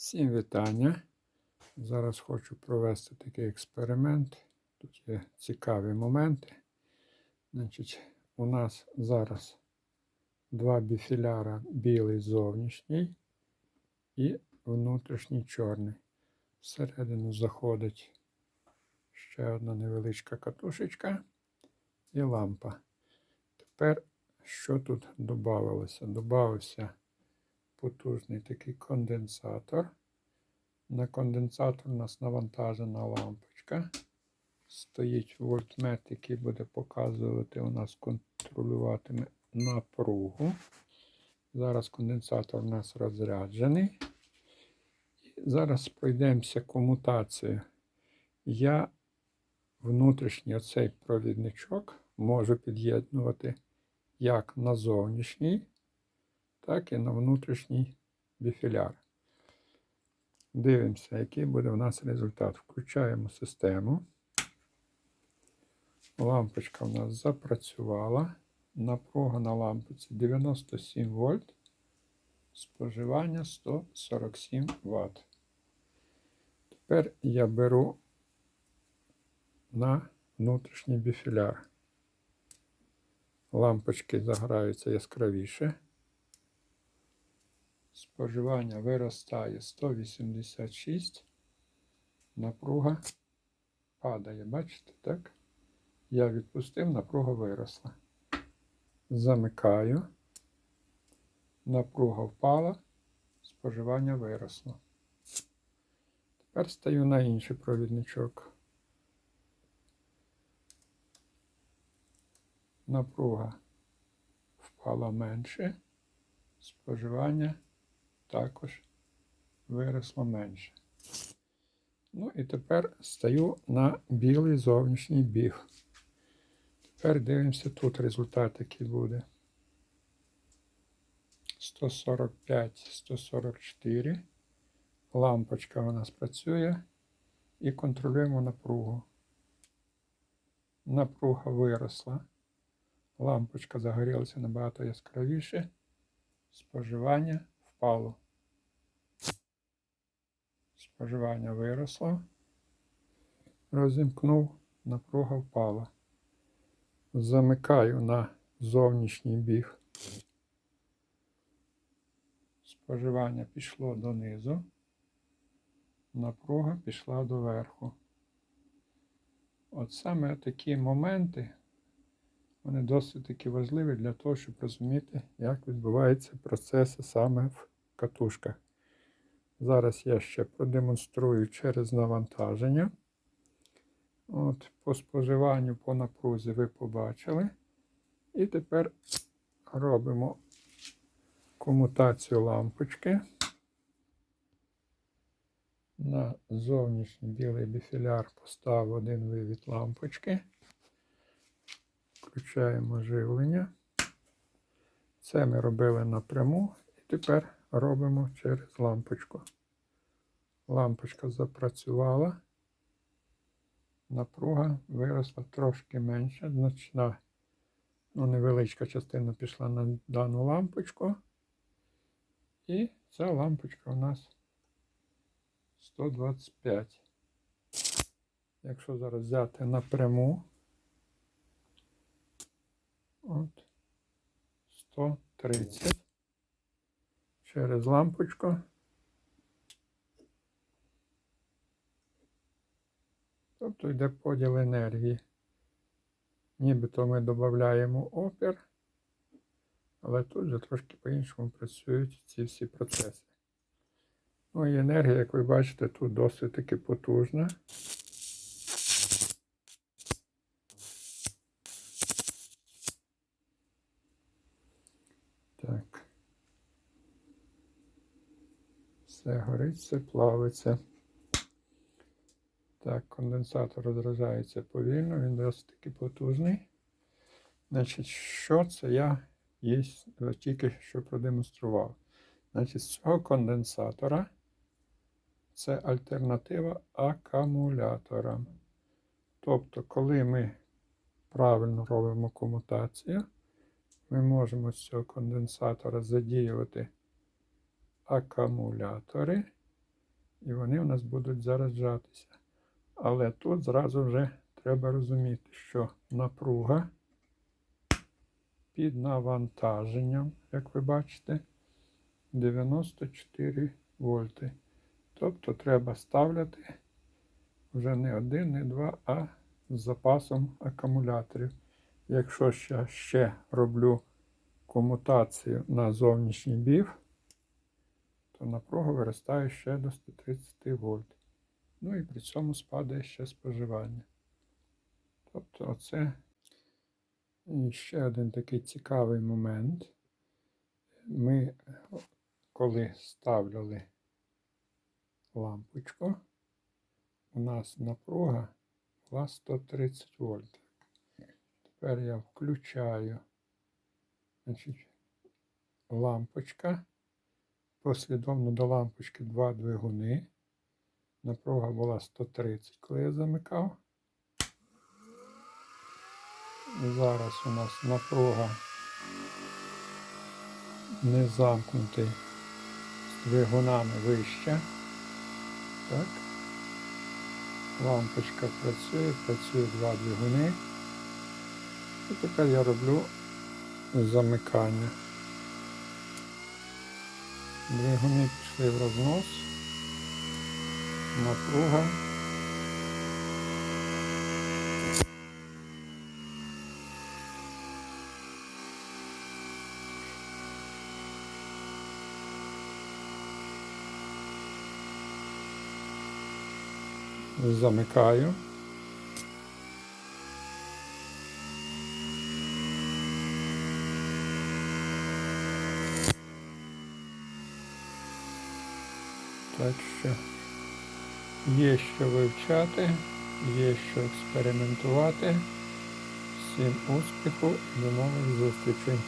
Всім вітання. Зараз хочу провести такий експеримент. Тут є цікаві моменти. Значить, у нас зараз два біфіляра білий зовнішній і внутрішній чорний. Всередину заходить ще одна невеличка катушечка і лампа. Тепер що тут додавалося? Добавився потужний такий конденсатор. На конденсатор у нас навантажена лампочка. Стоїть вольтмет, який буде показувати, у нас контролюватиме напругу. Зараз конденсатор у нас розряджений. І зараз пройдемося комутацією. Я внутрішній оцей провідничок можу під'єднувати як на зовнішній, так і на внутрішній біфіляр. Дивимося, який буде у нас результат. Включаємо систему. Лампочка у нас запрацювала. Напруга на лампиці 97 вольт. Споживання 147 Вт. Тепер я беру на внутрішній біфіляр. Лампочки заграються яскравіше. Споживання виростає 186. Напруга падає. Бачите, так? Я відпустив, напруга виросла. Замикаю. Напруга впала, споживання виросло. Тепер стаю на інший провідничок. Напруга впала менше, споживання також виросло менше. Ну і тепер стаю на білий зовнішній біг. Тепер дивимося тут результат, який буде. 145, 144. Лампочка у нас працює і контролюємо напругу. Напруга виросла. Лампочка загорілася набагато яскравіше. Споживання впало. Споживання виросло. Розімкнув, напруга впала. Замикаю на зовнішній біг. Споживання пішло донизу. Напруга пішла доверху. От саме такі моменти, вони досить таки важливі для того, щоб розуміти, як відбуваються процеси саме в катушках. Зараз я ще продемонструю через навантаження. От, По споживанню по напрузі ви побачили. І тепер робимо комутацію лампочки. На зовнішній білий біфіляр поставив один вивід лампочки. Включаємо живлення. Це ми робили напряму і тепер робимо через лампочку. Лампочка запрацювала. Напруга виросла трошки менше, значна, ну, невеличка частина пішла на дану лампочку. І ця лампочка у нас 125. Якщо зараз взяти напряму, от 130 через лампочку. Тобто йде поділ енергії. Нібито ми додаємо опір, але тут вже трошки по-іншому працюють ці всі процеси. Ну і енергія, як ви бачите, тут досить таки потужна. Все горить, все плавиться. Так, конденсатор розражається повільно, він досить таки потужний. Значить, що це я є, тільки що продемонстрував. Значить, з цього конденсатора це альтернатива акумуляторам. Тобто, коли ми правильно робимо комутацію, ми можемо з цього конденсатора задіювати акумулятори і вони у нас будуть заряджатися. Але тут зразу вже треба розуміти, що напруга під навантаженням, як ви бачите, 94 вольти. Тобто треба ставляти вже не один, не два, а з запасом акумуляторів. Якщо ще, ще роблю комутацію на зовнішній бів, то напруга виростає ще до 130 вольт. Ну і при цьому спадає ще споживання. Тобто оце ще один такий цікавий момент. Ми, коли ставляли лампочку, у нас напруга була 130 вольт. Тепер я включаю значить, лампочка. Послідовно до лампочки два двигуни. Напруга була 130, коли я замикав. Зараз у нас напруга не замкнутий з двигунами вища. Так. Лампочка працює, працює два двигуни. І тепер я роблю замикання. Двигуни пішли в рознос. Напруга. Замикаю. Так що є що вивчати, є що експериментувати. Всім успіху і до нових зустрічей!